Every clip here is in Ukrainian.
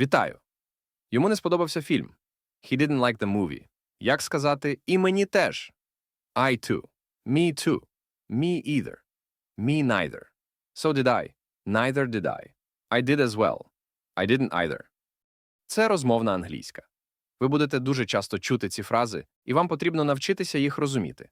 Вітаю! Йому не сподобався фільм. He didn't like the movie. Як сказати і мені теж? I too. Me too. Me either. Me neither. So did I. Neither did I. I did as well. I didn't either. Це розмовна англійська. Ви будете дуже часто чути ці фрази, і вам потрібно навчитися їх розуміти.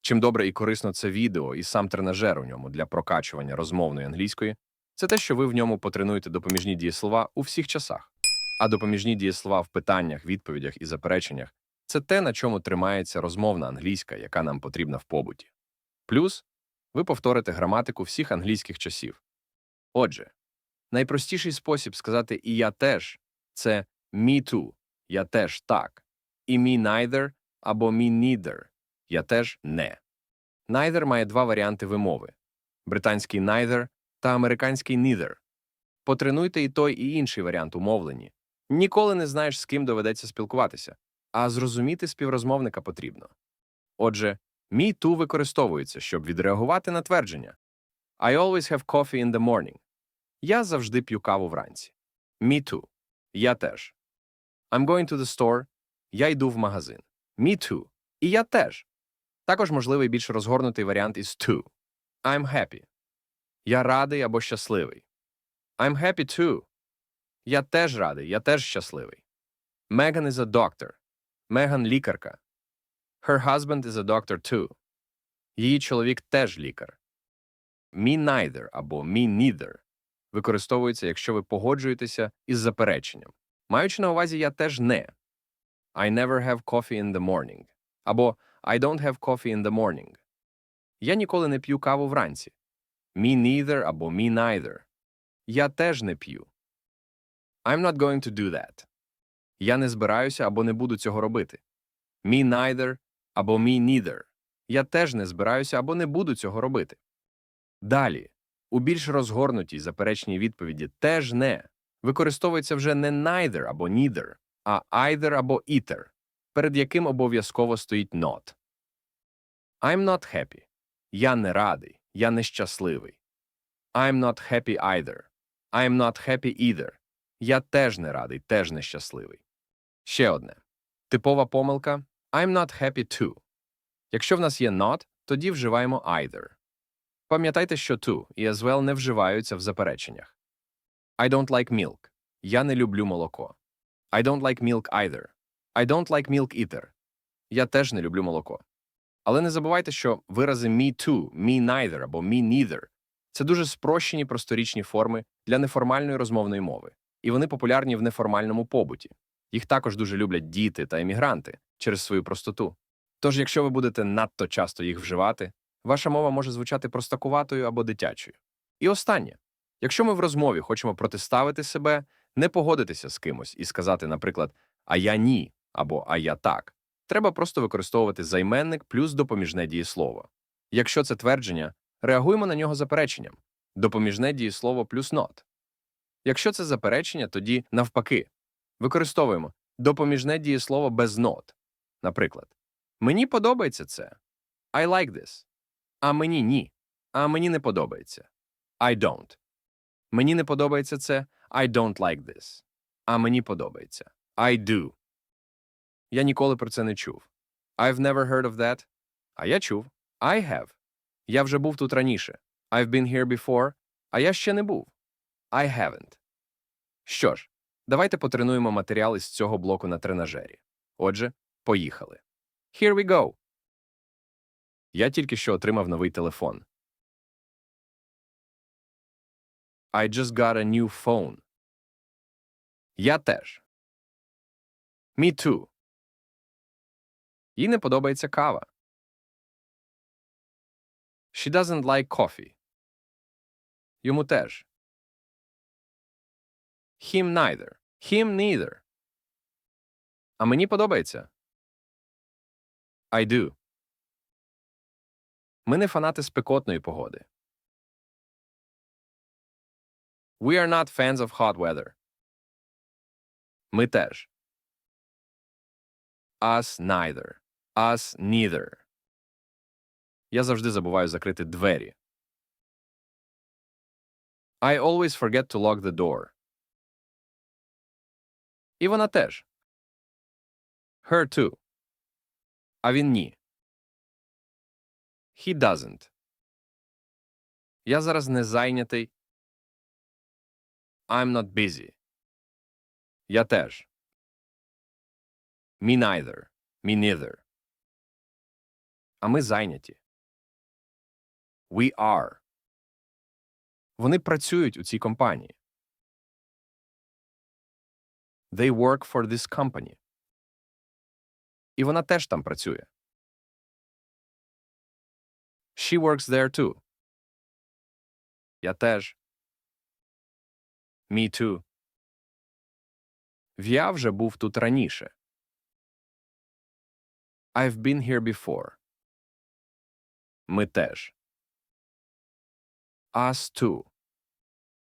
Чим добре і корисно це відео і сам тренажер у ньому для прокачування розмовної англійської, це те, що ви в ньому потренуєте допоміжні дієслова у всіх часах. А допоміжні дієслова в питаннях, відповідях і запереченнях це те, на чому тримається розмовна англійська, яка нам потрібна в побуті. Плюс ви повторите граматику всіх англійських часів. Отже, найпростіший спосіб сказати і я теж це me too, я теж так, і me neither або me neither, я теж не. Neither має два варіанти вимови британський neither та американський neither. Потренуйте і той, і інший варіант умовлені. Ніколи не знаєш, з ким доведеться спілкуватися, а зрозуміти співрозмовника потрібно. Отже, me too використовується, щоб відреагувати на твердження. I always have coffee in the morning. Я завжди п'ю каву вранці. Me too. Я теж. I'm going to the store. Я йду в магазин. Me too. І я теж. Також можливий більш розгорнутий варіант із to. I'm happy. Я радий або щасливий. I'm happy too. Я теж радий, я теж щасливий. Megan is a doctor. Меган лікарка. Her husband is a doctor too. Її чоловік теж лікар. Me neither або me neither використовується, якщо ви погоджуєтеся із запереченням. Маючи на увазі я теж не. I never have coffee in the morning. Або I don't have coffee in the morning. Я ніколи не п'ю каву вранці. Me neither або me neither. Я теж не п'ю. I'm not going to do that. Я не збираюся або не буду цього робити. Me neither або me neither. Я теж не збираюся або не буду цього робити. Далі, у більш розгорнутій заперечній відповіді теж не використовується вже не neither або neither, а either або either, перед яким обов'язково стоїть not. I'm not happy. Я не радий, я нещасливий. I'm not happy either. I'm not happy either. Я теж не радий, теж нещасливий. Ще одне. Типова помилка I'm not happy too. Якщо в нас є not, тоді вживаємо either. Пам'ятайте, що to і as well не вживаються в запереченнях. I don't like milk. Я не люблю молоко. I don't like milk either. I don't like milk either. Я теж не люблю молоко. Але не забувайте, що вирази me too, me neither або me neither це дуже спрощені просторічні форми для неформальної розмовної мови, і вони популярні в неформальному побуті. Їх також дуже люблять діти та емігранти через свою простоту. Тож, якщо ви будете надто часто їх вживати, ваша мова може звучати простакуватою або дитячою. І останнє, якщо ми в розмові хочемо протиставити себе, не погодитися з кимось і сказати, наприклад, а я ні або а я так, треба просто використовувати займенник плюс допоміжне дієслово. Якщо це твердження, реагуємо на нього запереченням допоміжне дієслово плюс not. Якщо це заперечення, тоді навпаки використовуємо допоміжне дієслово без not. Наприклад, мені подобається це. I like this. А мені ні. А мені не подобається. I don't. Мені не подобається це. I don't like this. А мені подобається. I do. Я ніколи про це не чув. I've never heard of that. А я чув. I have. Я вже був тут раніше. I've been here before. А я ще не був. I haven't. Що ж, давайте потренуємо матеріал із цього блоку на тренажері. Отже, поїхали. Here we go. Я тільки що отримав новий телефон. I just got a new phone. Я теж. Me too. Їй не подобається кава. She doesn't like coffee. Йому теж. Him neither. Him neither. А мені подобається. I do. Ми не фанати спекотної погоди. We are not fans of hot weather. Ми теж. Us neither. Us neither. Я завжди забуваю закрити двері. I always forget to lock the door. І вона теж. Her too. А він ні. He doesn't. Я зараз не зайнятий. I'm not busy. Я теж. Me neither. Me neither. А ми зайняті. We are. Вони працюють у цій компанії. They work for this company. І вона теж там працює. She works there too. Я теж. Me too. Я вже був тут раніше. I've been here before. Ми теж. Us too.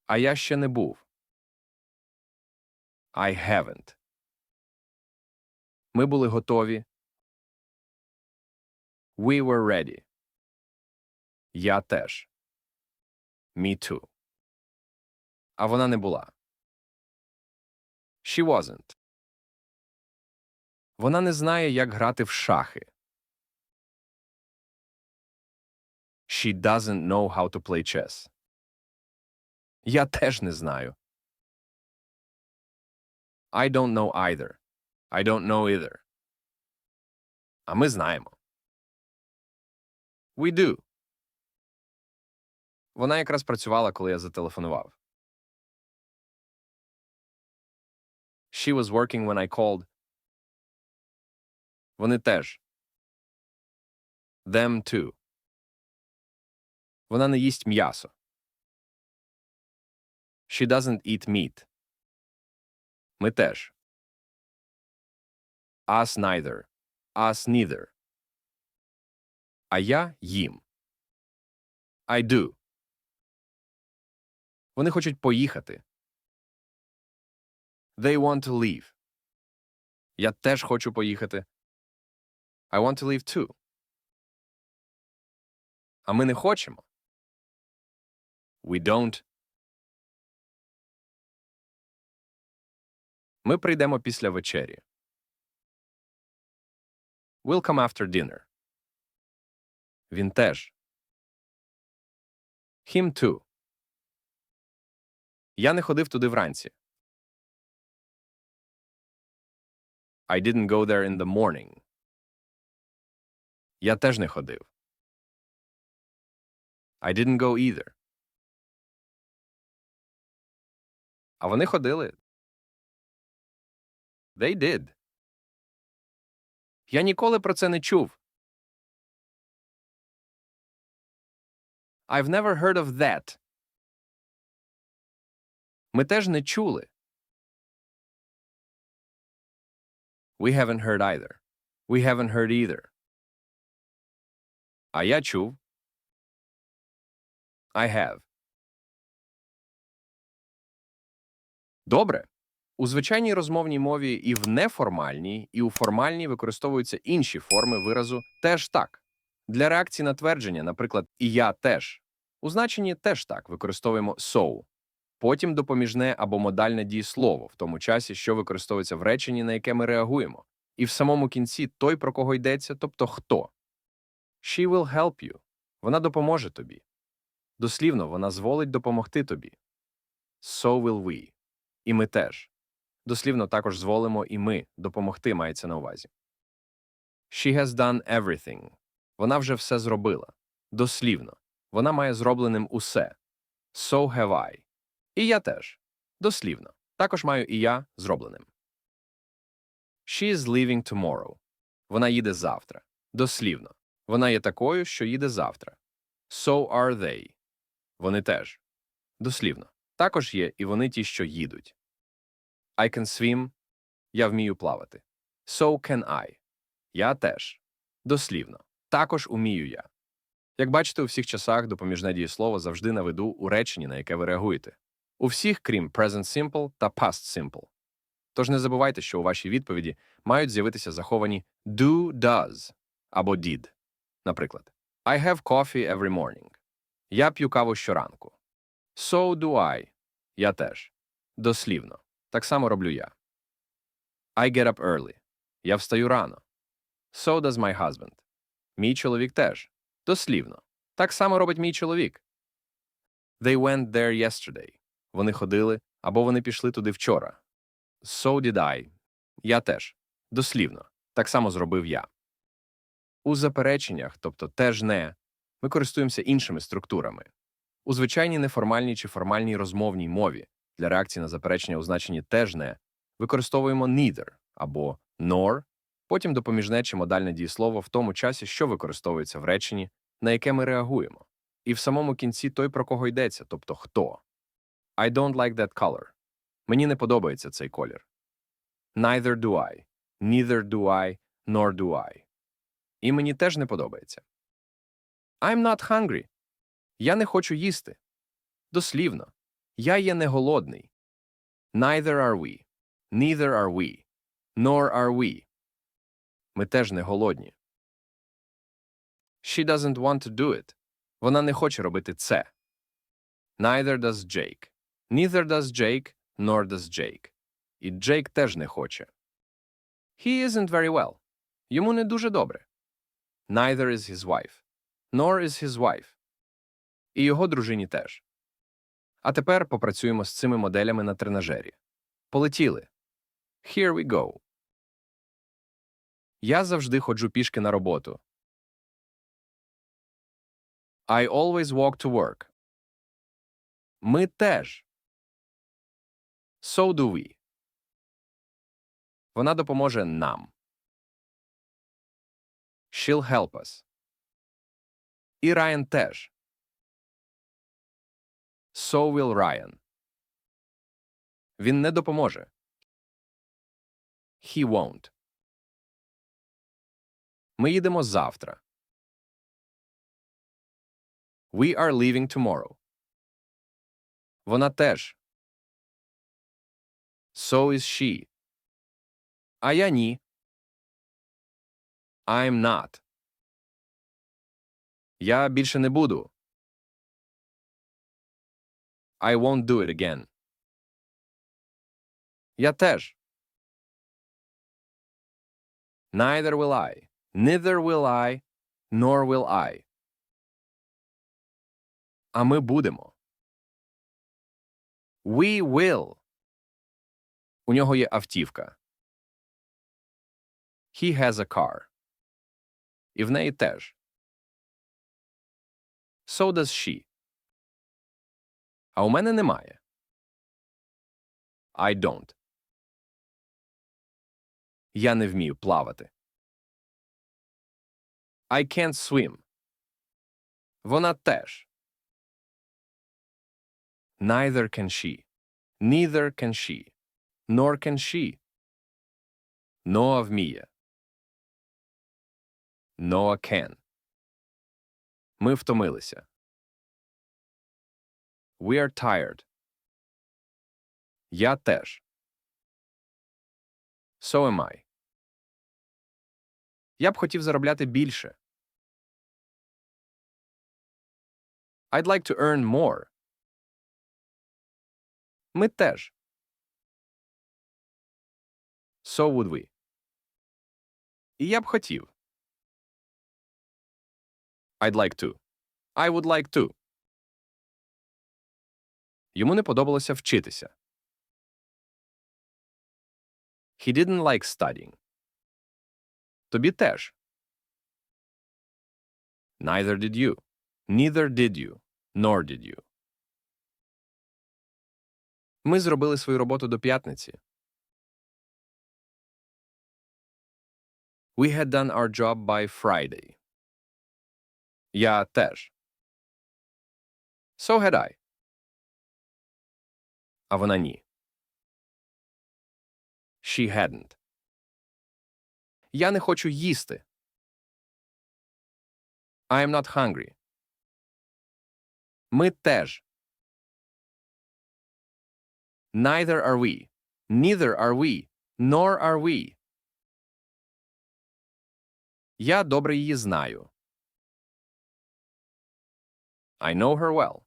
А я ще не був. I haven't. Ми були готові. We were ready. Я теж. Me too. А вона не була. She wasn't. Вона не знає, як грати в шахи. She doesn't know how to play chess. Я теж не знаю. I don't know either. I don't know either. А ми знаємо. We do. Вона якраз працювала, коли я зателефонував. She was working when I called. Вони теж. Them too. Вона не їсть м'ясо. She doesn't eat meat. Ми теж. Us neither. Us neither. А я їм. I do. Вони хочуть поїхати. They want to leave. Я теж хочу поїхати. I want to leave too. А ми не хочемо. We don't. Ми прийдемо після вечері. We'll come after dinner. Він теж. Him too. Я не ходив туди вранці. I didn't go there in the morning. Я теж не ходив. I didn't go either. А вони ходили. They did. Я ніколи про це не чув. I've never heard of that. Ми теж не чули. We haven't heard either. We haven't heard either. А я чув. I have. Добре. У звичайній розмовній мові і в неформальній, і у формальній використовуються інші форми виразу теж так. Для реакції на твердження, наприклад, і я теж. У значенні теж так використовуємо so. Потім допоміжне або модальне дієслово, в тому часі, що використовується в реченні, на яке ми реагуємо. І в самому кінці той, про кого йдеться, тобто хто. She will help you. Вона допоможе тобі. Дослівно, вона зволить допомогти тобі. So will we. І ми теж. Дослівно також зволимо і ми допомогти мається на увазі. She has done everything. Вона вже все зробила. Дослівно. Вона має зробленим усе. So have I. І я теж. Дослівно. Також маю і я зробленим. She is leaving tomorrow. Вона їде завтра. Дослівно. Вона є такою, що їде завтра. So are they. Вони теж. Дослівно. Також є і вони ті, що їдуть. I can swim. Я вмію плавати. So can I. Я теж. Дослівно. Також умію я. Як бачите, у всіх часах допоміжне дієслово завжди на виду у реченні, на яке ви реагуєте. У всіх, крім present simple та past simple. Тож не забувайте, що у вашій відповіді мають з'явитися заховані do, does або did. Наприклад, I have coffee every morning. Я п'ю каву щоранку. So do I. Я теж. Дослівно. Так само роблю я. I get up early. Я встаю рано. So does my husband. Мій чоловік теж. Дослівно. Так само робить мій чоловік. They went there yesterday. Вони ходили, або вони пішли туди вчора. So did I. Я теж. Дослівно. Так само зробив я. У запереченнях, тобто теж не, ми користуємося іншими структурами. У звичайній неформальній чи формальній розмовній мові для реакції на заперечення у значенні теж не використовуємо neither або nor, потім допоміжне чи модальне дієслово в тому часі, що використовується в реченні, на яке ми реагуємо. І в самому кінці той, про кого йдеться, тобто хто. I don't like that color. Мені не подобається цей колір. Neither do I. Neither do I, nor do I. І мені теж не подобається. I'm not hungry. Я не хочу їсти. Дослівно. Я є не голодний. Neither are we. Neither are we. Nor are we. Ми теж не голодні. She doesn't want to do it. Вона не хоче робити це. Neither does Jake. Neither does Jake, nor does Jake. І Джейк теж не хоче. He isn't very well. Йому не дуже добре. Neither is his wife. Nor is his wife. І його дружині теж. А тепер попрацюємо з цими моделями на тренажері. Полетіли. Here we go. Я завжди ходжу пішки на роботу. I always walk to work. Ми теж. So do we. Вона допоможе нам. She'll help us. І Райан теж. Will Ryan. Він не допоможе. He won't. Ми їдемо завтра. We are leaving tomorrow. Вона теж. So is she. А я ні. I'm not. Я більше не буду. I won't do it again. Я теж. Neither will I. Neither will I, nor will I. А ми будемо. We will. У нього є автівка. He has a car. І в неї теж. So does she. А у мене немає. I don't. Я не вмію плавати. I can't swim. Вона теж. Neither can she. Neither can she. Nor can she. Ноа вміє. Noah can. Ми втомилися. We are tired. Я теж. So am I. Я б хотів заробляти більше. I'd like to earn more. Ми теж. So would we. І я б хотів. I'd like to. I would like to. Йому не подобалося вчитися. He didn't like studying. Тобі теж. Neither did you. Neither did you. Nor did you. Ми зробили свою роботу до п'ятниці. We had done our job by Friday. Я теж. So had I. А вона ні. She hadn't. Я не хочу їсти. I am not hungry. Ми теж. Neither are we. Neither are we. Nor are we. Я добре її знаю. I know her well.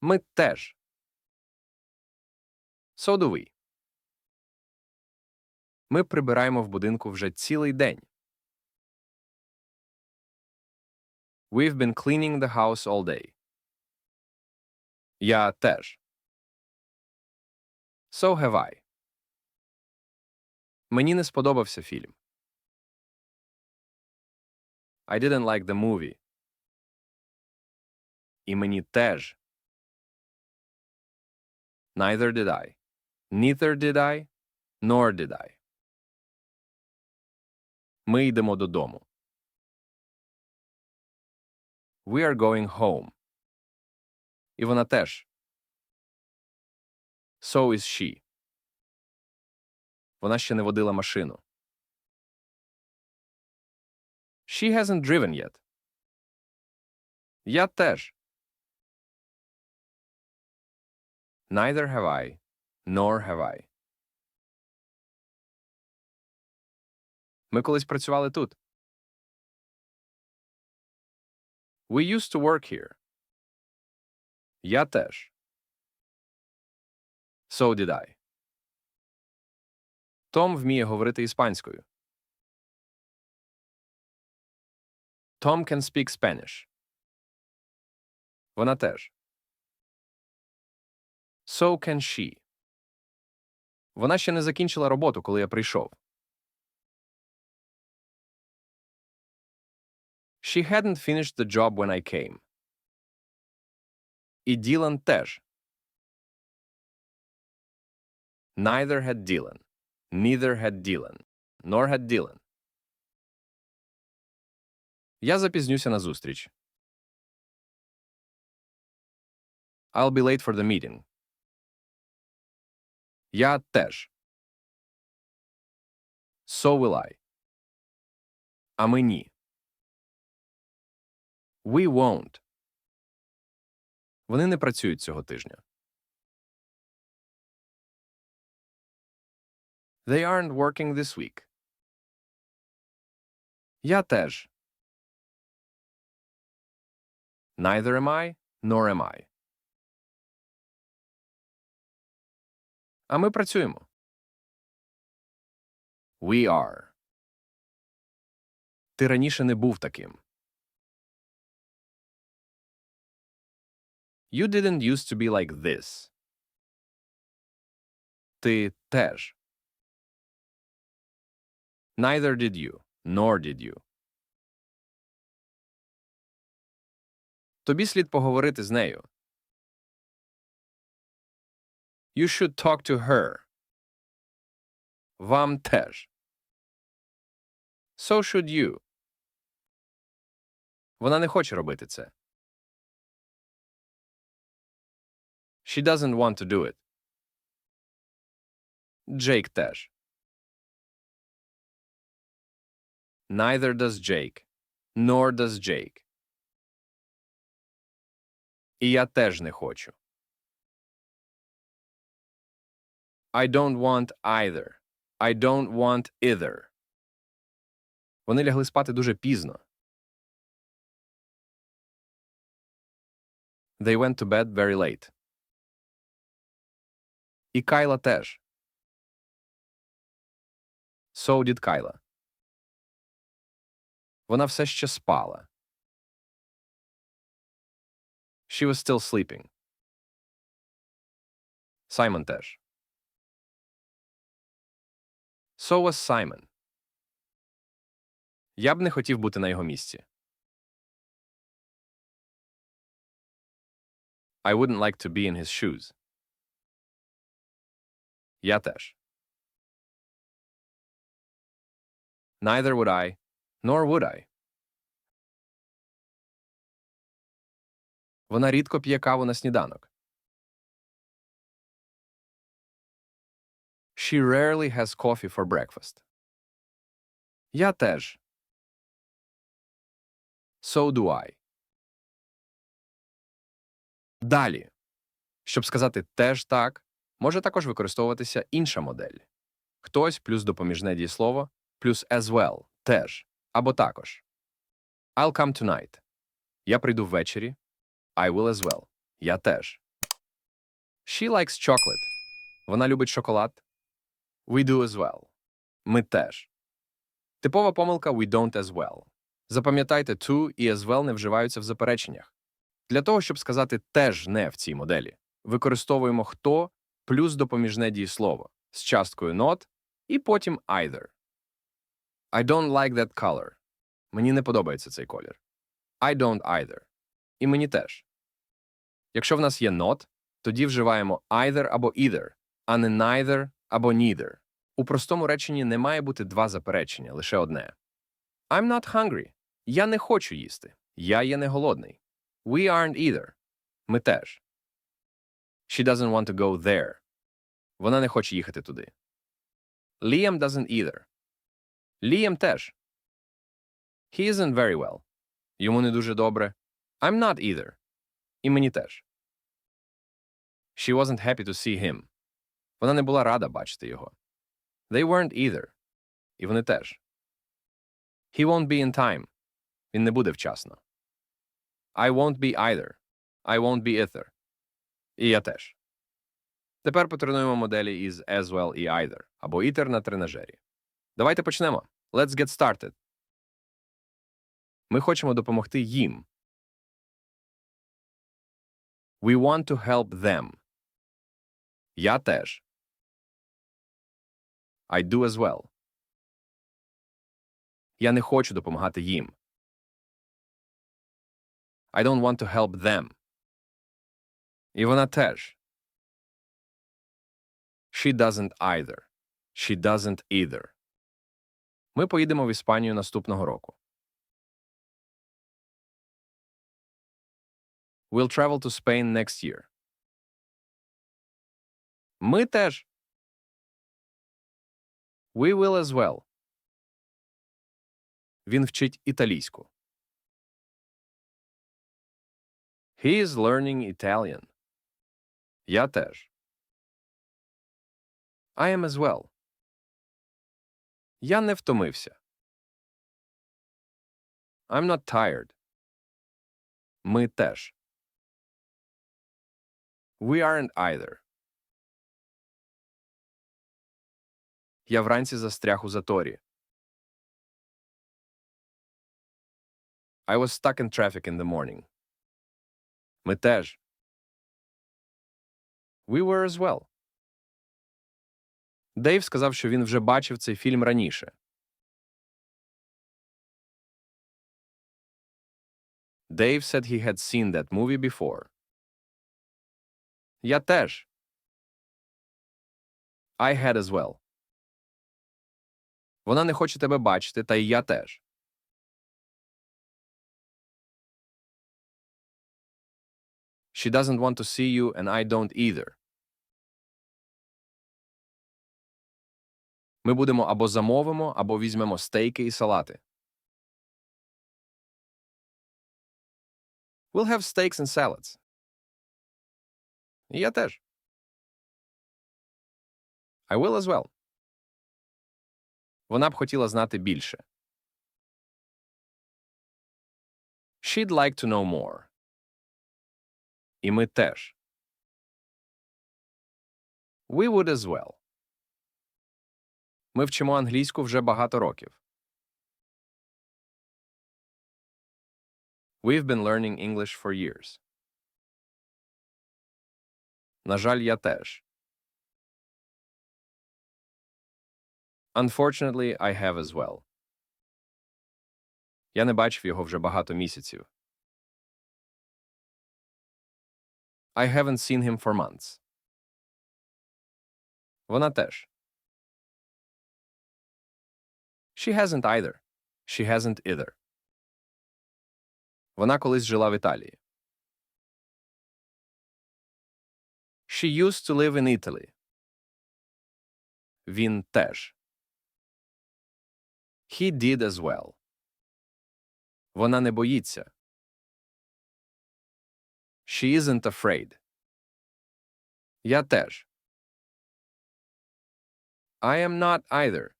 Ми теж. We. Ми прибираємо в будинку вже цілий день. We've been cleaning the house all day. Я теж. So have I. Мені не сподобався фільм. I didn't like the movie. І мені теж. Neither did I. Neither did I, nor did I. Ми йдемо додому. We are going home. І вона теж. So is she. Вона ще не водила машину. She hasn't driven yet. Я теж. Neither have I, nor have I. Ми колись працювали тут. We used to work here. Я теж. So did I. Том вміє говорити іспанською. Tom can speak Spanish. Вона теж. So can she. Вона ще не закінчила роботу, коли я прийшов. She hadn't finished the job when I came. І Ділан теж. Neither had Dylan. Neither had Dylan. Nor had Dylan. Я запізнюся на зустріч. I'll be late for the meeting. Я теж. So will I. А ми ні. We won't. Вони не працюють цього тижня. They aren't working this week. Я теж. Neither am I, nor am I. А ми працюємо. We are. Ти раніше не був таким. You didn't used to be like this. Ти теж. Neither did you, nor did you. Тобі слід поговорити з нею. You should talk to her. Вам теж. So should you. Вона не хоче робити це. She doesn't want to do it. Джейк теж. Neither does Jake. Nor does Jake. І я теж не хочу. I don't want either. I don't want either. Вони лягли спати дуже пізно. They went to bed very late. І Кайла теж. So did Кайла. Вона все ще спала. She was still sleeping. Саймон теж. So was Simon. Я б не хотів бути на його місці. I wouldn't like to be in his shoes. Я теж. Neither would I, nor would I. Вона рідко п'є каву на сніданок. She rarely has coffee for breakfast. Я теж. So do I. Далі. Щоб сказати теж так, може також використовуватися інша модель. Хтось плюс допоміжне дієслово, плюс as well, теж, або також. I'll come tonight. Я прийду ввечері. I will as well. Я теж. She likes chocolate. Вона любить шоколад. We do as well. Ми теж. Типова помилка we don't as well. Запам'ятайте, to і as well не вживаються в запереченнях. Для того, щоб сказати теж не в цій моделі, використовуємо хто плюс допоміжне дієслово з часткою not і потім either. I don't like that color. Мені не подобається цей колір. I don't either. І мені теж. Якщо в нас є not, тоді вживаємо either або either, а не neither або neither. У простому реченні не має бути два заперечення, лише одне. I'm not hungry. Я не хочу їсти. Я є не голодний. We aren't either. Ми теж. She doesn't want to go there. Вона не хоче їхати туди. Liam doesn't either. Liam теж. He isn't very well. Йому не дуже добре. I'm not either. І мені теж. She wasn't happy to see him. Вона не була рада бачити його. They weren't either. І вони теж. He won't be in time. Він не буде вчасно. I won't be either. I won't be either. І я теж. Тепер потренуємо моделі із as well і either, або either на тренажері. Давайте почнемо. Let's get started. Ми хочемо допомогти їм. We want to help them. Я теж. I do as well. Я не хочу допомагати їм. I don't want to help them. І вона теж. She doesn't either. She doesn't either. Ми поїдемо в Іспанію наступного року. We'll travel to Spain next year. Ми теж. We will as well. Він вчить італійську. He is learning Italian. Я теж. I am as well. Я не втомився. I'm not tired. Ми теж. We aren't either. Я вранці застряг у заторі. I was stuck in traffic in the morning. Ми теж. We were as well. Дейв сказав, що він вже бачив цей фільм раніше. Dave said he had seen that movie before. Я теж. I had as well. Вона не хоче тебе бачити, та й я теж. She doesn't want to see you, and I don't either. Ми будемо або замовимо, або візьмемо стейки і салати. We'll have steaks and salads. Я теж. I will as well. Вона б хотіла знати більше. She'd like to know more. І ми теж. We would as well. Ми вчимо англійську вже багато років. We've been learning English for years. На жаль, я теж. Unfortunately, I have as well. Я не бачив його вже багато місяців. I haven't seen him for months. Вона теж. She hasn't either. She hasn't either. Вона колись жила в Італії. She used to live in Italy. Він теж. He did as well. Вона не боїться. She isn't afraid. Я теж. I am not either.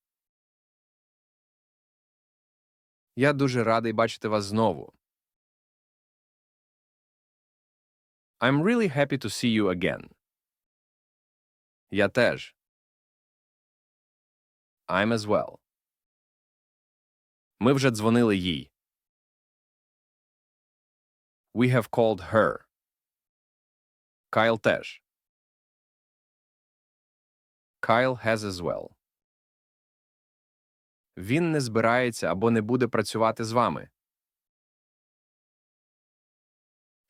Я дуже радий бачити вас знову. I'm really happy to see you again. Я теж. I'm as well. Ми вже дзвонили їй. We have called her. Кайл теж. Kyle has as well. Він не збирається або не буде працювати з вами.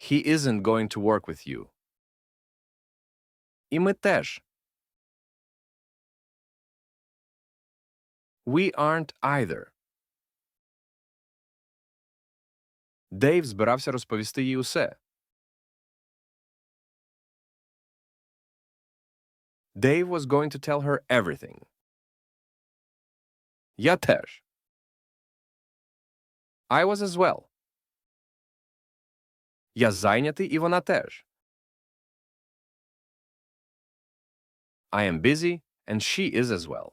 He isn't going to work with you. І ми теж. We aren't either. Дейв збирався розповісти їй усе. Dave was going to tell her everything. Я теж. I was as well. Я зайнятий, і вона теж. I am busy, and she is as well.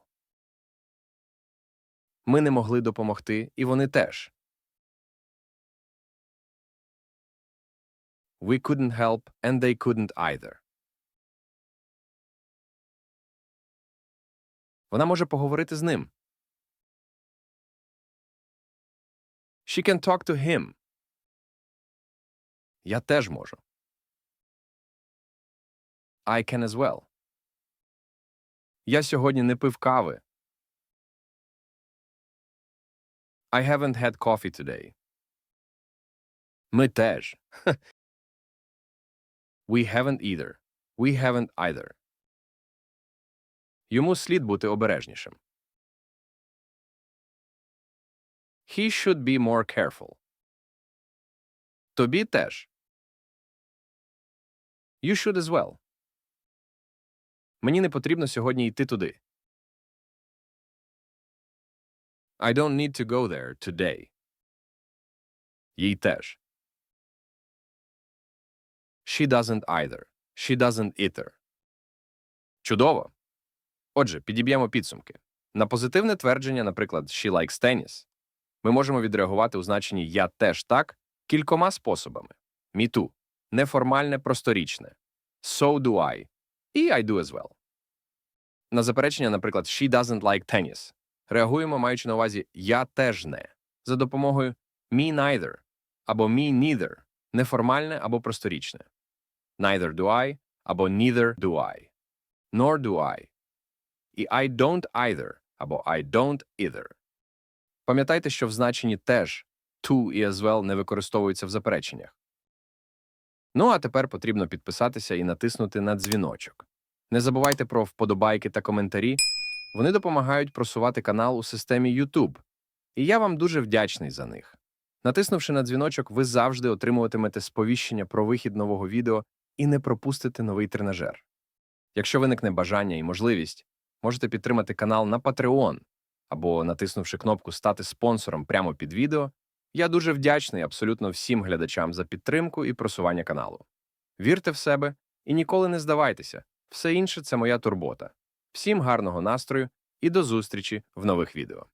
Ми не могли допомогти, і вони теж. We couldn't help, and they couldn't either. Вона може поговорити з ним. She can talk to him. Я теж можу. I can as well. Я сьогодні не пив кави. I haven't had coffee today. Ми теж. We haven't either. We haven't either. Йому слід бути обережнішим. He should be more careful. Тобі теж. You should as well. Мені не потрібно сьогодні йти туди. I don't need to go there today. Їй теж. She doesn't either. She doesn't either. Чудово. Отже, підіб'ємо підсумки. На позитивне твердження, наприклад, she likes tennis, ми можемо відреагувати у значенні я теж так кількома способами. Me too. Неформальне просторічне. So do I. І I do as well. На заперечення, наприклад, she doesn't like tennis. Реагуємо, маючи на увазі я теж не за допомогою me neither або me neither неформальне або просторічне. Neither do I або neither do I. Nor do I. І I don't either або I don't either. Пам'ятайте, що в значенні теж to і as well не використовуються в запереченнях. Ну а тепер потрібно підписатися і натиснути на дзвіночок. Не забувайте про вподобайки та коментарі. Вони допомагають просувати канал у системі YouTube. І я вам дуже вдячний за них. Натиснувши на дзвіночок, ви завжди отримуватимете сповіщення про вихід нового відео і не пропустите новий тренажер. Якщо виникне бажання і можливість, можете підтримати канал на Patreon або натиснувши кнопку Стати спонсором прямо під відео. Я дуже вдячний абсолютно всім глядачам за підтримку і просування каналу. Вірте в себе і ніколи не здавайтеся. Все інше це моя турбота. Всім гарного настрою і до зустрічі в нових відео.